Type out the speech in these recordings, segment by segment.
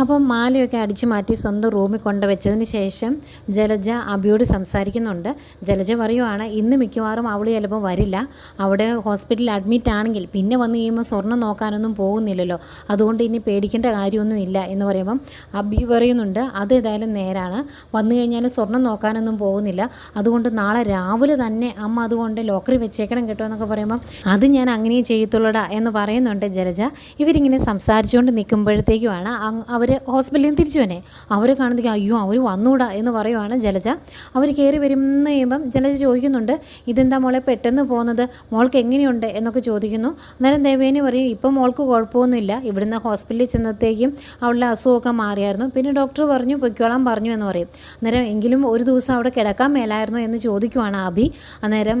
അപ്പം മാലയൊക്കെ അടിച്ചു മാറ്റി സ്വന്തം റൂമിൽ കൊണ്ടുവച്ചതിന് ശേഷം ജലജ അബിയോട് സംസാരിക്കുന്നുണ്ട്. ജലജ പറയുവാണ് ഇന്ന് മിക്കവാറും അവൾ ചിലപ്പോൾ വരില്ല. അവിടെ ഹോസ്പിറ്റലിൽ അഡ്മിറ്റ് ആണെങ്കിൽ പിന്നെ വന്ന് കഴിയുമ്പോൾ സ്വർണം നോക്കാനൊന്നും പോകുന്നില്ലല്ലോ. അതുകൊണ്ട് ഇനി പേടിക്കേണ്ട കാര്യമൊന്നും ഇല്ല. എന്ന് പറയുമ്പം അബി പറയുന്നുണ്ട് അത് ഏതായാലും നേരാണ്. വന്നു കഴിഞ്ഞാൽ സ്വർണം നോക്കാനൊന്നും പോകുന്നില്ല. അതുകൊണ്ട് നാളെ രാവിലെ തന്നെ അമ്മ അതുകൊണ്ട് ലോക്കറി വെച്ചേക്കണം കേട്ടോ എന്നൊക്കെ പറയുമ്പം അത് ഞാൻ അങ്ങനെ ചെയ്യത്തുള്ളടാ എന്ന് പറയുന്നുണ്ട് ജലജ. ഇവരിങ്ങനെ സംസാരിച്ചുകൊണ്ട് നിൽക്കുമ്പോഴത്തേക്കുമാണ് അവർ ഹോസ്പിറ്റലിൽ നിന്ന് തിരിച്ചു തന്നെ അവർ കാണുന്നതൊക്കെ അയ്യോ അവർ വന്നൂടാ എന്ന് പറയുവാണ് ജലജ. അവർ കയറി വരുന്ന കഴിയുമ്പം ജലജ ചോദിക്കുന്നുണ്ട് ഇതെന്താ മോളെ പെട്ടെന്ന് പോകുന്നത്? മോൾക്ക് എങ്ങനെയുണ്ട്? എന്നൊക്കെ ചോദിക്കുന്നു. അന്നേരം ദേവേനി പറയും ഇപ്പം മോൾക്ക് കുഴപ്പമൊന്നുമില്ല. ഇവിടുന്ന് ഹോസ്പിറ്റലിൽ ചെന്നത്തേക്കും അവളുടെ അസുഖമൊക്കെ മാറിയായിരുന്നു. പിന്നെ ഡോക്ടർ പറഞ്ഞു പൊയ്ക്കോളാം പറഞ്ഞു എന്ന് പറയും. അന്നേരം എങ്കിലും ഒരു ദിവസം അവിടെ കിടക്കാൻ മേലായിരുന്നു എന്ന് ചോദിക്കുവാണ് അഭി അന്നേരം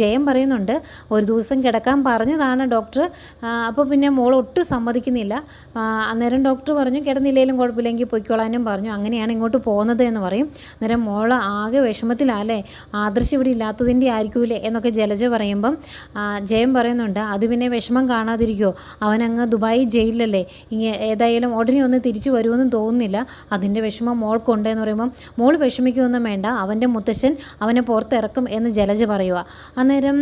ജയം പറയുന്നുണ്ട് ഒരു ദിവസം കിടക്കാൻ പറഞ്ഞതാണ് ഡോക്ടർ. അപ്പോൾ പിന്നെ മോൾ ഒട്ടും സമ്മതിക്കുന്നില്ല. അന്നേരം ഡോക്ടർ പറഞ്ഞു കിടന്നില്ലെങ്കിലും കുഴപ്പമില്ലെങ്കിൽ പൊയ്ക്കോളാനും പറഞ്ഞു. അങ്ങനെയാണ് ഇങ്ങോട്ട് പോകുന്നത് എന്ന് പറയും. അന്നേരം മോൾ ആകെ വിഷമത്തിലല്ലേ? ആദർശ് ഇവിടെ ഇല്ലാത്തതിന്റെ ആയിരിക്കൂലേ എന്നൊക്കെ ജലജ പറയുമ്പം ജയം പറയുന്നുണ്ട്. അത് പിന്നെ വിഷമം കാണാതിരിക്കുമോ അവനങ്ങ് ദുബായ് ജയിലിലല്ലേ? ഇങ്ങനെ ഏതായാലും ഉടനെ ഒന്ന് തിരിച്ചു വരുമെന്നും തോന്നുന്നില്ല. അതിന്റെ വിഷമം മോൾക്കുണ്ട് എന്ന് പറയുമ്പം മോൾ വിഷമിക്കുമൊന്നും വേണ്ട. അവന്റെ മുത്തശ്ശൻ അവനെ പുറത്തിറക്കും എന്ന് ജലജ പറയുക അന്നേരം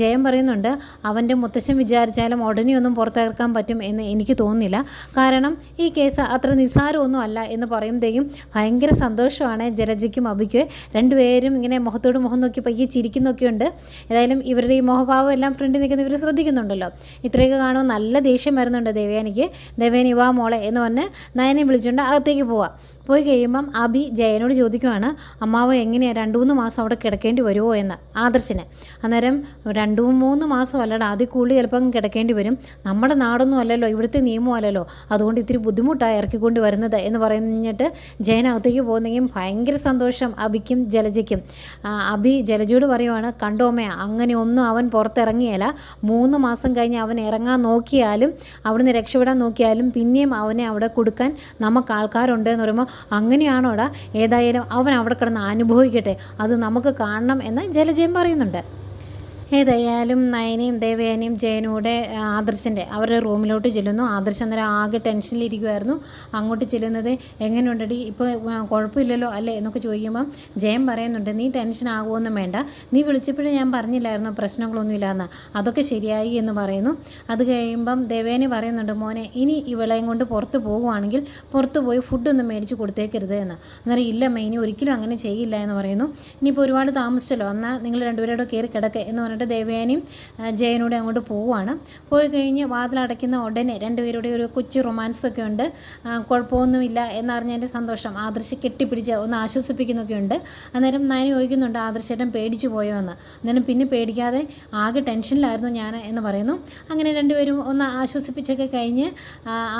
ജയം പറയുന്നുണ്ട് അവന്റെ മുത്തശ്ശൻ വിചാരിച്ചാലും ഉടനെ ഒന്നും പുറത്തിറക്കാൻ പറ്റും എന്ന് എനിക്ക് തോന്നുന്നില്ല. കാരണം ഈ കേസ് അത്ര നിസ്സാരമൊന്നും അല്ല എന്ന് പറയുമ്പോഴത്തേക്കും ഭയങ്കര സന്തോഷമാണ് ജലജയ്ക്കും അബിക്കും രണ്ടുപേരും ഇങ്ങനെ മുഖത്തോട് മുഖം നോക്കി പയ്യെ ചിരിക്കുന്നൊക്കെ ഉണ്ട്. ഏതായാലും ഇവരുടെ ഈ മുഖഭാവം എല്ലാം ഫ്രണ്ടിൽ നിൽക്കുന്ന ഇവർ ശ്രദ്ധിക്കുന്നുണ്ടല്ലോ. ഇത്രയൊക്കെ കാണുമ്പോൾ നല്ല ദേഷ്യം വരുന്നുണ്ട് ദേവയാനിക്ക് ദേവയാനി വാ മോളെ എന്ന് പറഞ്ഞ് നയനെ വിളിച്ചുകൊണ്ട് അകത്തേക്ക് പോവാം. പോയി കഴിയുമ്പം അഭി ജയനോട് ചോദിക്കുവാണ് അമ്മാവ് എങ്ങനെയാണ് രണ്ട് മൂന്ന് മാസം അവിടെ കിടക്കേണ്ടി വരുമോ എന്ന്? ആദർശിനെ അന്നേരം രണ്ട് മൂന്ന് മാസം അല്ലടാ അതിൽ കൂടുതൽ ചിലപ്പം കിടക്കേണ്ടി വരും. നമ്മുടെ നാടൊന്നും അല്ലല്ലോ ഇവിടുത്തെ നിയമം അല്ലല്ലോ. അതുകൊണ്ട് ഇത്തിരി ബുദ്ധിമുട്ടാണ് ഇറക്കിക്കൊണ്ട് വരുന്നത് എന്ന് പറഞ്ഞിട്ട് ജയനകത്തേക്ക് പോകുന്നെങ്കിൽ ഭയങ്കര സന്തോഷം അബിക്കും ജലജയ്ക്കും. അഭി ജലജയോട് പറയുവാണ് കണ്ടോമേ അങ്ങനെ ഒന്നും അവൻ പുറത്തിറങ്ങിയല്ല. മൂന്ന് മാസം കഴിഞ്ഞ് അവൻ ഇറങ്ങാൻ നോക്കിയാലും അവിടുന്ന് രക്ഷപ്പെടാൻ നോക്കിയാലും പിന്നെയും അവനെ അവിടെ കൊടുക്കാൻ നമുക്ക് ആൾക്കാരുണ്ട് എന്ന് പറയുമ്പോൾ അങ്ങനെയാണോടാ? ഏതായാലും അവൻ അവിടെ കിടന്ന് അനുഭവിക്കട്ടെ. അത് നമുക്ക് കാണണം എന്ന് ജലജയം പറയുന്നുണ്ട്. ഏതായാലും നയനയും ദേവയാനിയും ജയനൂടെ ആദർശന്റെ അവരുടെ റൂമിലോട്ട് ചെല്ലുന്നു. ആദർശ് അന്നേരം ആകെ ടെൻഷനിലിരിക്കുമായിരുന്നു അങ്ങോട്ട് ചെല്ലുന്നത് എങ്ങനെയുണ്ടടി? ഇപ്പോൾ കുഴപ്പമില്ലല്ലോ അല്ലേ എന്നൊക്കെ ചോദിക്കുമ്പം ജയൻ പറയുന്നുണ്ട് നീ ടെൻഷൻ ആകുമൊന്നും വേണ്ട. നീ വിളിച്ചപ്പോഴേ ഞാൻ പറഞ്ഞില്ലായിരുന്നു പ്രശ്നങ്ങളൊന്നുമില്ലാന്ന് അതൊക്കെ ശരിയായി എന്ന് പറയുന്നു. അത് കഴിയുമ്പം ദേവേനി പറയുന്നുണ്ട് മോനെ ഇനി ഇവളെയും കൊണ്ട് പുറത്ത് പോകുവാണെങ്കിൽ പുറത്ത് പോയി ഫുഡൊന്നും മേടിച്ച് കൊടുത്തേക്കരുത് എന്ന്. അന്നേരം ഇല്ല മെയിനി ഒരിക്കലും അങ്ങനെ ചെയ്യില്ല എന്ന് പറയുന്നു. ഇനിയിപ്പോൾ ഒരുപാട് താമസിച്ചല്ലോ എന്നാൽ നിങ്ങൾ രണ്ടുപേരോട് കയറി കിടക്കുക എന്ന് പറഞ്ഞിട്ട് ദേവയാനിയും ആ, ജയനൂടെ അങ്ങോട്ട് പോവുകയാണ് പോയി കഴിഞ്ഞ് വാതിലടയ്ക്കുന്ന ഉടനെ രണ്ടുപേരുടെ ഒരു കൊച്ചു റൊമാൻസ് ഒക്കെ ഉണ്ട് കുഴപ്പമൊന്നുമില്ല എന്നറിഞ്ഞതിന്റെ സന്തോഷം. ആദർശ് കെട്ടിപ്പിടിച്ച് ഒന്ന് ആശ്വസിപ്പിക്കുന്നൊക്കെ ഉണ്ട് അന്നേരം നയനി ചോദിക്കുന്നുണ്ട് ആദർശേട്ടൻ പേടിച്ചു പോയോ എന്ന്? അന്നേരം പിന്നെ പേടിക്കാതെ ആകെ ടെൻഷനിലായിരുന്നു ഞാൻ എന്ന് പറയുന്നു. അങ്ങനെ രണ്ടുപേരും ഒന്ന് ആശ്വസിപ്പിച്ചൊക്കെ കഴിഞ്ഞ്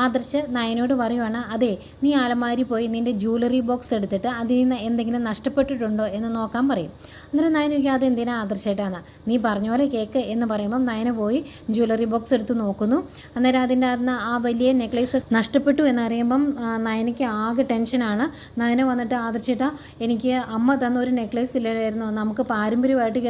ആദർശ് നയനോട് പറയുവാണ് അതെ നീ ആലമാരി പോയി നിന്റെ ജ്വല്ലറി ബോക്സ് എടുത്തിട്ട് അതിൽ നിന്ന് എന്തെങ്കിലും നഷ്ടപ്പെട്ടിട്ടുണ്ടോ എന്ന് നോക്കാൻ പറയും. അന്നേരം നയന ചോദിക്കും അത് എന്തിനാ ആദർശേട്ടാന്ന് നീ പറഞ്ഞ കേക്ക് എന്ന് പറയുമ്പം നയന പോയി ജ്വല്ലറി ബോക്സ് എടുത്ത് നോക്കുന്നു. അന്നേരം അതിന്റെ അകത്ത് ആ വലിയ നെക്ലേസ് നഷ്ടപ്പെട്ടു എന്നറിയുമ്പം നയനയ്ക്ക് ആകെ ടെൻഷനാണ് നയന വന്നിട്ട് ആദർശിട്ട എനിക്ക് അമ്മ തന്ന ഒരു നെക്ലേസ് ഇല്ലായിരുന്നു. നമുക്ക് പാരമ്പര്യമായിട്ട്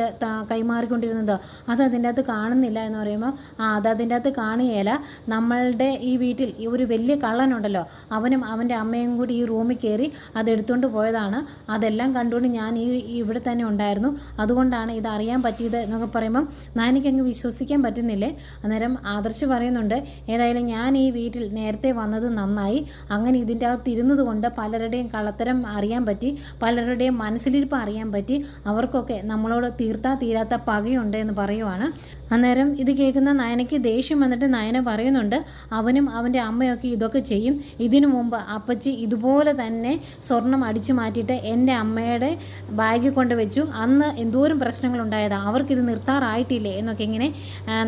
കൈമാറിക്കൊണ്ടിരുന്നത് അത് അതിന്റെ അകത്ത് കാണുന്നില്ല എന്ന് പറയുമ്പോൾ ആ അത് അതിന്റെ അകത്ത് കാണുകയില്ല. നമ്മളുടെ ഈ വീട്ടിൽ ഒരു വലിയ കള്ളനുണ്ടല്ലോ. അവനും അവന്റെ അമ്മയും കൂടി ഈ റൂമിൽ കയറി അതെടുത്തുകൊണ്ട് പോയതാണ്. അതെല്ലാം കണ്ടുകൊണ്ട് ഞാൻ ഈ ഇവിടെ തന്നെ ഉണ്ടായിരുന്നു. അതുകൊണ്ടാണ് ഇത് അറിയാൻ പറ്റിയത് എന്നൊക്കെ പറയുമ്പം നാനിക്കങ്ങ് വിശ്വസിക്കാൻ പറ്റുന്നില്ലേ? അന്നേരം ആദർശ് പറയുന്നുണ്ട് ഏതായാലും ഞാൻ ഈ വീട്ടിൽ നേരത്തെ വന്നത് നന്നായി. അങ്ങനെ ഇതിന്റെ അകത്ത് ഇരുന്നത് കൊണ്ട് പലരുടെയും കള്ളത്തരം അറിയാൻ പറ്റി പലരുടെയും മനസ്സിലിരിപ്പ് അറിയാൻ പറ്റി. അവർക്കൊക്കെ നമ്മളോട് തീർത്താ തീരാത്ത പകയുണ്ട് എന്ന് പറയുവാണ്. അന്നേരം ഇത് കേൾക്കുന്ന നയനയ്ക്ക് ദേഷ്യം വന്നിട്ട് നയന പറയുന്നുണ്ട് അവനും അവന്റെ അമ്മയൊക്കെ ഇതൊക്കെ ചെയ്യും. ഇതിനു മുമ്പ് അപ്പച്ചി ഇതുപോലെ തന്നെ സ്വർണം അടിച്ചു മാറ്റിയിട്ട് എന്റെ അമ്മയുടെ ബാഗിൽ കൊണ്ട് വെച്ചു. അന്ന് എന്തോരം പ്രശ്നങ്ങളുണ്ടായതാണ് അവർക്കിത് നിർത്താറായിട്ടില്ലേ? എന്നൊക്കെ ഇങ്ങനെ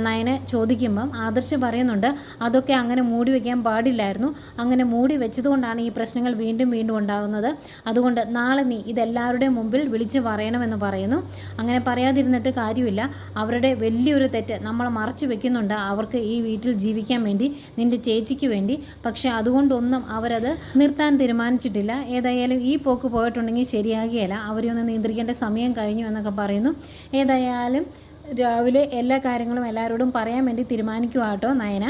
നയന ചോദിക്കുമ്പം ആദർശ് പറയുന്നുണ്ട് അതൊക്കെ അങ്ങനെ മൂടി വയ്ക്കാൻ പാടില്ലായിരുന്നു. അങ്ങനെ മൂടി വെച്ചതുകൊണ്ടാണ് ഈ പ്രശ്നങ്ങൾ വീണ്ടും വീണ്ടും ഉണ്ടാകുന്നത്. അതുകൊണ്ട് നാളെ നീ ഇതെല്ലാവരുടെയും മുമ്പിൽ വിളിച്ചു പറയണമെന്ന് പറയുന്നു. അങ്ങനെ പറയാതിരുന്നിട്ട് കാര്യമില്ല. അവരുടെ വലിയൊരു തെറ്റ് നമ്മൾ മറച്ചു വെക്കുന്നുണ്ട്. അവർക്ക് ഈ വീട്ടിൽ ജീവിക്കാൻ വേണ്ടി നിന്റെ ചേച്ചിക്ക് വേണ്ടി. പക്ഷെ അതുകൊണ്ടൊന്നും അവരത് നിർത്താൻ തീരുമാനിച്ചിട്ടില്ല. ഏതായാലും ഈ പോക്ക് പോയിട്ടുണ്ടെങ്കിൽ ശരിയാകുകയില്ല. അവരെ ഒന്ന് നിയന്ത്രിക്കേണ്ട സമയം കഴിഞ്ഞു എന്നൊക്കെ പറയുന്നു. ഏതായാലും രാവിലെ എല്ലാ കാര്യങ്ങളും എല്ലാവരോടും പറയാൻ വേണ്ടി തീരുമാനിക്കുക കേട്ടോ നയന.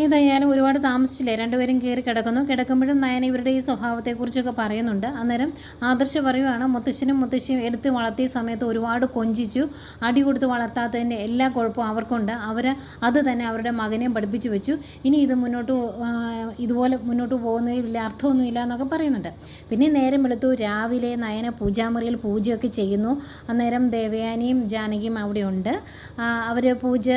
ഏതായാലും ഒരുപാട് താമസിച്ചില്ലേ? രണ്ടുപേരും കയറി കിടക്കുന്നു. കിടക്കുമ്പോഴും നയന ഇവരുടെ ഈ സ്വഭാവത്തെക്കുറിച്ചൊക്കെ പറയുന്നുണ്ട്. അന്നേരം ആദർശ പറയുവാണ് മുത്തശ്ശനും മുത്തശ്ശിയും എടുത്ത് വളർത്തിയ സമയത്ത് ഒരുപാട് കൊഞ്ചിച്ചു. അടി കൊടുത്ത് വളർത്താത്തതിന്റെ എല്ലാ കുഴപ്പവും അവർക്കുണ്ട്. അവർ അത് തന്നെ അവരുടെ മകനെയും പഠിപ്പിച്ചു വെച്ചു. ഇനി ഇത് മുന്നോട്ട് ഇതുപോലെ മുന്നോട്ട് പോകുന്നതിൽ അർത്ഥമൊന്നുമില്ല എന്നൊക്കെ പറയുന്നുണ്ട്. പിന്നെ നേരം വെളുത്തു. രാവിലെ നയന പൂജാമുറിയിൽ പൂജയൊക്കെ ചെയ്യുന്നു. അന്നേരം ദേവയാനിയും ജാനകിയും അവിടെയുണ്ട്. അവർ പൂജ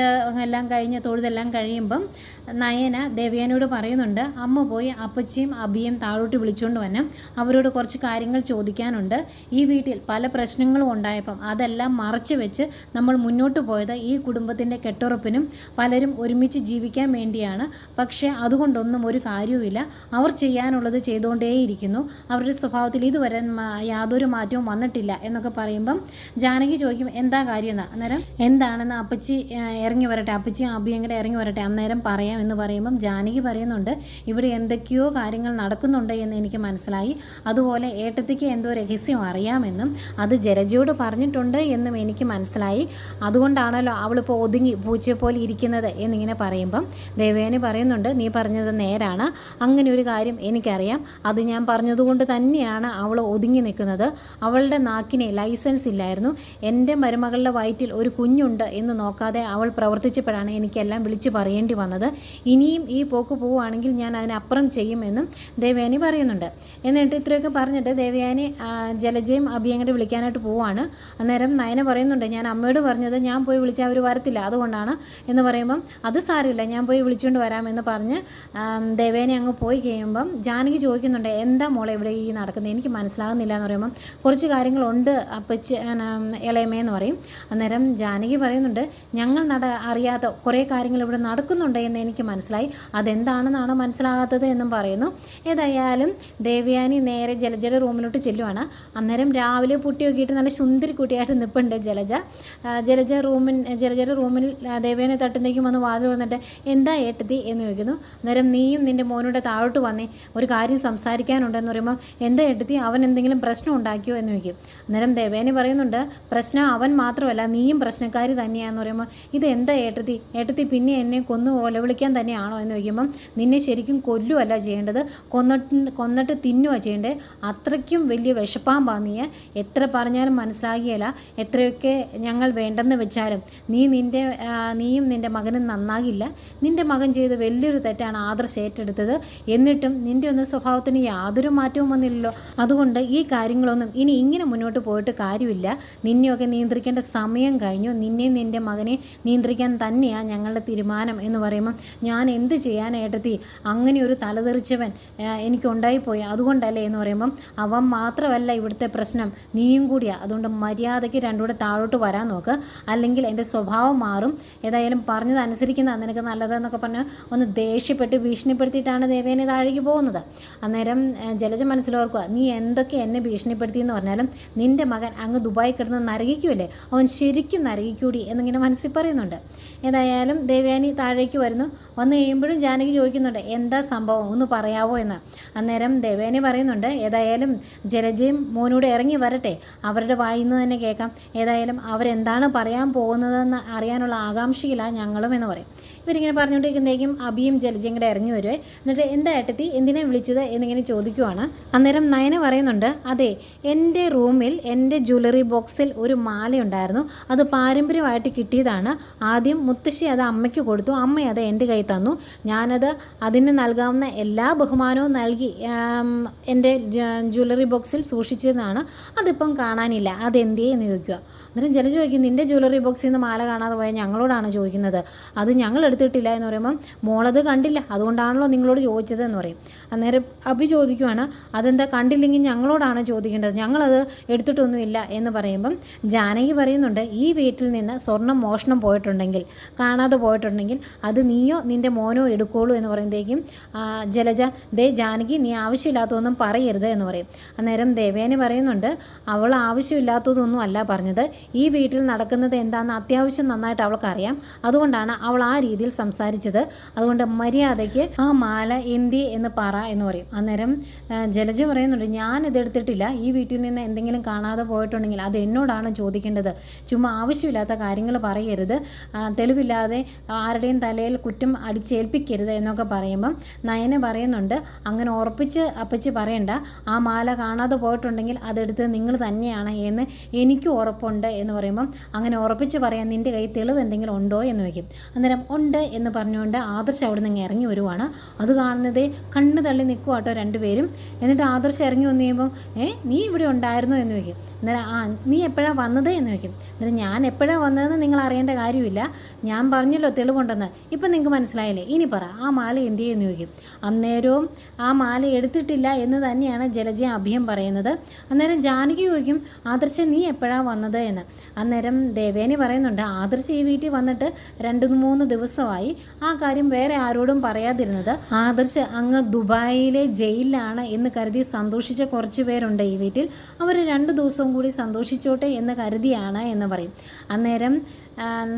എല്ലാം കഴിഞ്ഞ് തൊഴുതെല്ലാം കഴിയുമ്പം നയന ദേവയാനിയോട് പറയുന്നുണ്ട് അമ്മ പോയി അപ്പച്ചിയും അബിയും താഴോട്ട് വിളിച്ചുകൊണ്ട് വന്ന് അവരോട് കുറച്ച് കാര്യങ്ങൾ ചോദിക്കാനുണ്ട്. ഈ വീട്ടിൽ പല പ്രശ്നങ്ങളും ഉണ്ടായപ്പം അതെല്ലാം മറച്ചു വെച്ച് നമ്മൾ മുന്നോട്ട് പോയത് ഈ കുടുംബത്തിന്റെ കെട്ടുറപ്പിനും പലരും ഒരുമിച്ച് ജീവിക്കാൻ വേണ്ടിയാണ്. പക്ഷേ അതുകൊണ്ടൊന്നും ഒരു കാര്യവുമില്ല. അവർ ചെയ്യാനുള്ളത് ചെയ്തുകൊണ്ടേയിരിക്കുന്നു. അവരുടെ സ്വഭാവത്തിൽ ഇതുവരെ യാതൊരു മാറ്റവും വന്നിട്ടില്ല എന്നൊക്കെ പറയുമ്പം ജാനകി ചോദിക്കും എന്താ കാര്യം എന്നാ അന്നേരം? എന്താണെന്ന് അപ്പച്ചി ഇറങ്ങി വരട്ടെ. അപ്പച്ചിയും അബിയും കൂടെ ഇറങ്ങി വരട്ടെ. അന്നേരം പറയാം. എന്ന് പറയുമ്പം ജാനകി പറയുന്നുണ്ട് ഇവിടെ എന്തൊക്കെയോ കാര്യങ്ങൾ നടക്കുന്നുണ്ട് എന്ന് എനിക്ക് മനസ്സിലായി. അതുപോലെ ഏട്ടത്തിക്ക് എന്തോ രഹസ്യം അറിയാമെന്നും അത് ജലജയോട് പറഞ്ഞിട്ടുണ്ട് എന്നും എനിക്ക് മനസ്സിലായി. അതുകൊണ്ടാണല്ലോ അവളിപ്പോൾ ഒതുങ്ങി പൂച്ചയെപ്പോലെ ഇരിക്കുന്നത് എന്നിങ്ങനെ പറയുമ്പം ദേവേനി പറയുന്നുണ്ട് നീ പറഞ്ഞത് നേരാണ്. അങ്ങനെ ഒരു കാര്യം എനിക്കറിയാം. അത് ഞാൻ പറഞ്ഞതുകൊണ്ട് തന്നെയാണ് അവൾ ഒതുങ്ങി നിൽക്കുന്നത്. അവളുടെ നാക്കിന് ലൈസൻസ് ഇല്ലായിരുന്നു. എന്റെ മരുമകളുടെ വയറ്റിൽ ഒരു കുഞ്ഞുണ്ട് എന്ന് നോക്കാതെ അവൾ പ്രവർത്തിച്ചപ്പോഴാണ് എനിക്കെല്ലാം വിളിച്ചു പറയേണ്ടി വന്നത്. ഇനിയും ഈ പോക്ക് പോവുകയാണെങ്കിൽ ഞാൻ അതിനപ്പുറം ചെയ്യുമെന്നും ദേവയാനി പറയുന്നുണ്ട്. എന്നിട്ട് ഇത്രയൊക്കെ പറഞ്ഞിട്ട് ദേവയാനി ജലജയും അഭിയങ്ങോട്ട് വിളിക്കാനായിട്ട് പോവാണ് അന്നേരം നയന പറയുന്നുണ്ട് ഞാൻ അമ്മയോട് പറഞ്ഞത് ഞാൻ പോയി വിളിച്ചാൽ അവർ വരത്തില്ല അതുകൊണ്ടാണ് എന്ന് പറയുമ്പം അത് സാരമില്ല ഞാൻ പോയി വിളിച്ചുകൊണ്ട് വരാമെന്ന് പറഞ്ഞ് ദേവേനെ അങ്ങ് പോയി കഴിയുമ്പം ജാനകി ചോദിക്കുന്നുണ്ട് എന്താ മോളെ ഇവിടെ ഈ നടക്കുന്നത്? എനിക്ക് മനസ്സിലാകുന്നില്ല എന്ന് പറയുമ്പം കുറച്ച് കാര്യങ്ങളുണ്ട് അപ്പച്ച് ഇളയമേന്ന് പറയും. അന്നേരം ജാനകി പറയുന്നുണ്ട് ഞങ്ങൾ നട അറിയാത്ത കുറേ കാര്യങ്ങൾ ഇവിടെ നടക്കുന്നുണ്ട് എന്ന് എനിക്ക് മനസ്സിലായി. അതെന്താണെന്നാണ് മനസ്സിലാകാത്തത് എന്നും പറയുന്നു. ഏതായാലും ദേവയാനി നേരെ ജലജയുടെ റൂമിലോട്ട് ചെല്ലുവാണ്. അന്നേരം രാവിലെ പുട്ടി നോക്കിയിട്ട് നല്ല സുന്ദരി കുട്ടിയായിട്ട് നിൽപ്പുണ്ട് ജലജ ജലജ റൂമിൻ ജലജയുടെ റൂമിൽ ആ, ദേവേനെ തട്ടുന്നേക്കും വന്ന് വാതിൽ വന്നിട്ട് എന്താ ഏട്ടത്തി എന്ന് ചോദിക്കുന്നു. അന്നേരം നീയും നിന്റെ മോനോട് താഴോട്ട് വന്നേ ഒരു കാര്യം സംസാരിക്കാനുണ്ടെന്ന് പറയുമ്പോൾ എന്താ ഏട്ടത്തി അവൻ എന്തെങ്കിലും പ്രശ്നം ഉണ്ടാക്കിയോ എന്ന് ചോദിക്കും. അന്നേരം ദേവേനെ പറയുന്നുണ്ട് പ്രശ്നം അവൻ മാത്രമല്ല നീയും പ്രശ്നക്കാരി തന്നെയാന്ന് പറയുമ്പോൾ ഇത് എന്താ ഏട്ടത്തി? ഏട്ടത്തി പിന്നെ എന്നെ കൊന്നു കൊലവിളിക്കാൻ തന്നെയാണോ എന്ന് ചോദിക്കുമ്പം നിന്നെ ശരിക്കും കൊല്ലുമല്ല ചെയ്യേണ്ടത്. കൊന്നിട്ട് കൊന്നിട്ട് തിന്നുക ചെയ്യേണ്ടത് അത്രയ്ക്കും വലിയ വിഷപ്പാമ്പാ നീ എത്ര പറഞ്ഞാലും മനസ്സിലാകിയല്ല എത്രയൊക്കെ ഞങ്ങൾ വേണ്ടെന്ന് വെച്ചാലും നീ നിന്റെ നീയും നിന്റെ മകനും നന്നാകില്ല. നിന്റെ മകൻ ചെയ്ത് വലിയൊരു തെറ്റാണ് ആദർശ ഏറ്റെടുത്തത്. എന്നിട്ടും നിന്റെ ഒന്നും സ്വഭാവത്തിന് യാതൊരു മാറ്റവും വന്നില്ലല്ലോ. അതുകൊണ്ട് ഈ കാര്യങ്ങളൊന്നും ഇനി ഇങ്ങനെ മുന്നോട്ട് പോയിട്ട് കാര്യമില്ല. നിന്നെയൊക്കെ നിയന്ത്രിക്കേണ്ട സമയം കഴിഞ്ഞു. നിന്നെയും നിന്റെ മകനെ നിയന്ത്രിക്കാൻ തന്നെയാണ് ഞങ്ങളുടെ തീരുമാനം എന്ന് പറയുമ്പം ഞാൻ എന്ത് ചെയ്യാൻ ഏട്ടത്തി? അങ്ങനെ ഒരു തലതെറിച്ചവൻ എനിക്കുണ്ടായിപ്പോയി. അതുകൊണ്ടല്ലേ എന്ന് പറയുമ്പം അവൻ മാത്രമല്ല ഇവിടുത്തെ പ്രശ്നം. നീയും കൂടിയാണ് അതുകൊണ്ട് മര്യാദയ്ക്ക് രണ്ടുകൂടെ താഴോട്ട് വരാൻ നോക്ക്. അല്ലെങ്കിൽ എന്റെ സ്വഭാവം മാറും. ഏതായാലും പറഞ്ഞത് അനുസരിക്കുന്ന നിനക്ക് നല്ലതെന്നൊക്കെ പറഞ്ഞ് ഒന്ന് ദേഷ്യപ്പെട്ട് ഭീഷണിപ്പെടുത്തിയിട്ടാണ് ദേവേനെ താഴേക്ക് പോകുന്നത്. അന്നേരം ജലജ മനസ്സിലോർക്കുക നീ എന്തൊക്കെ എന്നെ ഭീഷണിപ്പെടുത്തി എന്ന് പറഞ്ഞാലും നിന്റെ മകൻ അങ്ങ് ദുബായി കിടന്ന് നരകിക്കുമല്ലേ അവൻ ശരിക്കും നരകിക്കൂടി എന്നിങ്ങനെ മനസ്സിൽ പറയുന്നുണ്ട്. ഏതായാലും ദേവയാനി താഴേക്ക് വരുന്നു. വന്നു കഴിയുമ്പോഴും ജാനകി ചോദിക്കുന്നുണ്ട് എന്താ സംഭവം? ഒന്ന് പറയാവോ എന്ന്? അന്നേരം ദേവേനെ പറയുന്നുണ്ട് ഏതായാലും ജലജയും മോനൂടെ ഇറങ്ങി വരട്ടെ. അവരുടെ വായിൽ നിന്ന് തന്നെ കേൾക്കാം. ഏതായാലും അവരെന്താണ് പറയാൻ പോകുന്നതെന്ന് അറിയാനുള്ള ആകാംക്ഷയിലാണ് ഞങ്ങളും എന്ന് പറയും. ഇവരിങ്ങനെ പറഞ്ഞുകൊണ്ടിരിക്കുന്നതേക്കും അബിയും ജലജയും ഇറങ്ങി വരുവേ. എന്നിട്ട് എന്താ എന്തിനെ വിളിച്ചത് എന്നിങ്ങനെ ചോദിക്കുവാണ്. അന്നേരം നയന പറയുന്നുണ്ട് അതെ എന്റെ റൂമിൽ എന്റെ ജ്വല്ലറി ബോക്സിൽ ഒരു മാലയുണ്ടായിരുന്നു. അത് പാരമ്പര്യമായിട്ട് കിട്ടിയതാണ്. ആദ്യം മുത്തശ്ശി അത് അമ്മയ്ക്ക് കൊടുത്തു. അമ്മ അത് എന്റെ കൈ തന്നു. ഞാനത് അതിന് നൽകാവുന്ന എല്ലാ ബഹുമാനവും നൽകി എന്റെ ജ്വല്ലറി ബോക്സിൽ സൂക്ഷിച്ചതാണ് അതിപ്പം കാണാനില്ല. അതെന്തേ എന്ന് ചോദിക്കുക അന്നേരം ജല ചോദിക്കും നിന്റെ ജ്വല്ലറി ബോക്സിൽ നിന്ന് മാല കാണാതെ പോയാൽ ഞങ്ങളോടാണ് ചോദിക്കുന്നത്? അത് ഞങ്ങൾ എടുത്തിട്ടില്ല എന്ന് പറയുമ്പം മോളത് കണ്ടില്ല അതുകൊണ്ടാണല്ലോ നിങ്ങളോട് ചോദിച്ചത് എന്ന് പറയും. അന്നേരം അഭി ചോദിക്കുവാണ് അതെന്താ കണ്ടില്ലെങ്കിൽ ഞങ്ങളോടാണ് ചോദിക്കേണ്ടത്? ഞങ്ങളത് എടുത്തിട്ടൊന്നുമില്ല എന്ന് പറയുമ്പം ജാനകി പറയുന്നുണ്ട് ഈ വീട്ടിൽ നിന്ന് സ്വർണം മോഷണം പോയിട്ടുണ്ടെങ്കിൽ കാണാതെ പോയിട്ടുണ്ടെങ്കിൽ അത് നീയോ നിന്റെ മോനോ എടുക്കോളൂ എന്ന് പറയുമ്പോഴത്തേക്കും ജലജ ദേ ജാനകി നീ ആവശ്യമില്ലാത്തതൊന്നും പറയരുത് എന്ന് പറയും. അന്നേരം ദേവേനെ പറയുന്നുണ്ട് അവൾ ആവശ്യമില്ലാത്തതൊന്നും അല്ല പറഞ്ഞത്. ഈ വീട്ടിൽ നടക്കുന്നത് എന്താണെന്ന് അത്യാവശ്യം നന്നായിട്ട് അവൾക്കറിയാം. അതുകൊണ്ടാണ് അവൾ ആ രീതിയിൽ സംസാരിച്ചത്. അതുകൊണ്ട് മര്യാദയ്ക്ക് ആ മാല എന്തി എന്ന് പറ എന്ന് പറയും. അന്നേരം ജലജ പറയുന്നുണ്ട് ഞാൻ ഇതെടുത്തിട്ടില്ല ഈ വീട്ടിൽ നിന്ന് എന്തെങ്കിലും കാണാതെ പോയിട്ടുണ്ടെങ്കിൽ അത് എന്നോടാണ് ചോദിക്കേണ്ടത്. ചുമ്മാ ആവശ്യമില്ലാത്ത കാര്യങ്ങൾ പറയരുത്. തെളിവില്ലാതെ ആരുടെയും തലയിൽ കുറ്റം അടിച്ചേൽപ്പിക്കരുത് എന്നൊക്കെ പറയുമ്പം നയന പറയുന്നുണ്ട് അങ്ങനെ ഉറപ്പിച്ച് അപ്പച്ചി പറയണ്ട. ആ മാല കാണാതെ പോയിട്ടുണ്ടെങ്കിൽ അതെടുത്ത് നിങ്ങൾ തന്നെയാണ് എന്ന് എനിക്ക് ഉറപ്പുണ്ട് എന്ന് പറയുമ്പം അങ്ങനെ ഉറപ്പിച്ച് പറയാൻ നിന്റെ കയ്യിൽ തെളിവ് എന്തെങ്കിലും ഉണ്ടോ എന്ന് വയ്ക്കും അന്നേരം ഉണ്ട് എന്ന് പറഞ്ഞുകൊണ്ട് ആദർശ് അവിടെ നിന്ന് ഇറങ്ങി വരുവാണ്. അത് കാണുന്നതേ കണ്ണ് തള്ളി നിൽക്കുക കേട്ടോ രണ്ടുപേരും. എന്നിട്ട് ആദർശ് ഇറങ്ങി വന്നു കഴിയുമ്പം ഏ നീ ഇവിടെ ഉണ്ടായിരുന്നോ? എന്ന് വയ്ക്കും അന്നേരം ആ നീ എപ്പോഴാണ് വന്നത്? എന്ന് വയ്ക്കും എന്നിട്ട് ഞാൻ എപ്പോഴാണ് വന്നതെന്ന് നിങ്ങൾ അറിയേണ്ട കാര്യമില്ല. ഞാൻ പറഞ്ഞല്ലോ തെളിവുണ്ടെന്ന്. ഇപ്പം നിങ്ങൾക്ക് മനസ്സിലായില്ലേ? ഇനി പറ ആ മാല എന്ത് ചെയ്യുമെന്ന് ചോദിക്കും. അന്നേരവും ആ മാല എടുത്തിട്ടില്ല എന്ന് തന്നെയാണ് ജലജ അഭിയം പറയുന്നത്. അന്നേരം ജാനകി ചോദിക്കും ആദർശ നീ എപ്പോഴാണ് വന്നത്? എന്ന്. അന്നേരം ദേവേനി പറയുന്നുണ്ട് ആദർശ് ഈ വീട്ടിൽ വന്നിട്ട് രണ്ട് മൂന്ന് ദിവസമായി. ആ കാര്യം വേറെ ആരോടും പറയാതിരുന്നത്. ആദർശ് അങ്ങ് ദുബായിലെ ജയിലിലാണ് എന്ന് കരുതി സന്തോഷിച്ച കുറച്ച് പേരുണ്ട് ഈ വീട്ടിൽ. അവർ രണ്ട് ദിവസവും കൂടി സന്തോഷിച്ചോട്ടെ എന്ന് കരുതിയാണ് എന്ന് പറയും. അന്നേരം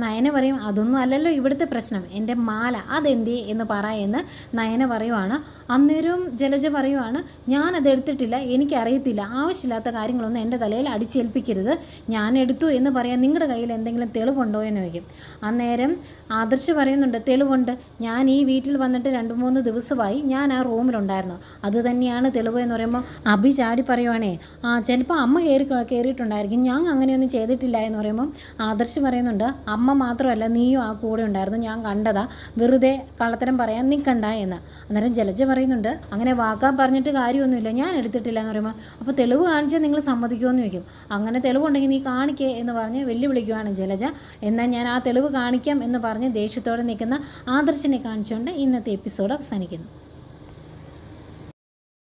നയന പറയും അതൊന്നും അല്ലല്ലോ ഇവിടുത്തെ പ്രശ്നം. എന്റെ മാല അതെന്തി എന്ന് പറ എന്ന് നയന പറയുവാണ്. അന്നേരവും ജലജ പറയുവാണ് ഞാനത് എടുത്തിട്ടില്ല എനിക്കറിയത്തില്ല. ആവശ്യമില്ലാത്ത കാര്യങ്ങളൊന്നും എന്റെ തലയിൽ അടിച്ചേൽപ്പിക്കരുത്. ഞാൻ എടുത്തു എന്ന് പറയാൻ നിങ്ങളുടെ കയ്യിൽ എന്തെങ്കിലും തെളിവുണ്ടോ എന്ന് ചോദിക്കും. അന്നേരം ആദർശ് പറയുന്നുണ്ട് തെളിവുണ്ട്. ഞാൻ ഈ വീട്ടിൽ വന്നിട്ട് രണ്ട് മൂന്ന് ദിവസമായി ഞാൻ ആ റൂമിലുണ്ടായിരുന്നു. അത് തന്നെയാണ് തെളിവ് എന്ന് പറയുമ്പോൾ അഭി ചാടി പറയുവാണേ ആ ചിലപ്പോൾ അമ്മ കയറി കയറിയിട്ടുണ്ടായിരിക്കും. ഞാൻ അങ്ങനെയൊന്നും ചെയ്തിട്ടില്ല എന്ന് പറയുമ്പോൾ ആദർശ് പറയുന്നുണ്ട് അമ്മ മാത്രമല്ല നീയും ആ കൂടെ ഉണ്ടായിരുന്നു. ഞാൻ കണ്ടതാ വെറുതെ കള്ളത്തരം പറയാൻ നിൽക്കണ്ട എന്ന്. അന്നേരം ജലജ പറയുന്നുണ്ട് അങ്ങനെ വാക്കാ പറഞ്ഞിട്ട് കാര്യമൊന്നുമില്ല ഞാൻ എടുത്തിട്ടില്ല എന്ന് പറയുമ്പോൾ അപ്പോൾ തെളിവ് കാണിച്ചാൽ നിങ്ങൾ സമ്മതിക്കുമെന്ന് ചോദിക്കും. അങ്ങനെ തെളിവുണ്ടെങ്കിൽ നീ കാണിക്കേ എന്ന് പറഞ്ഞ് വെല്ലുവിളിക്കുവാണ് ജലജ. എന്നാൽ ഞാൻ ആ തെളിവ് കാണിക്കാം എന്ന് പറഞ്ഞ് ദേഷ്യത്തോടെ നിൽക്കുന്ന ആദർശിനെ കാണിച്ചുകൊണ്ട് ഇന്നത്തെ എപ്പിസോഡ് അവസാനിക്കുന്നു.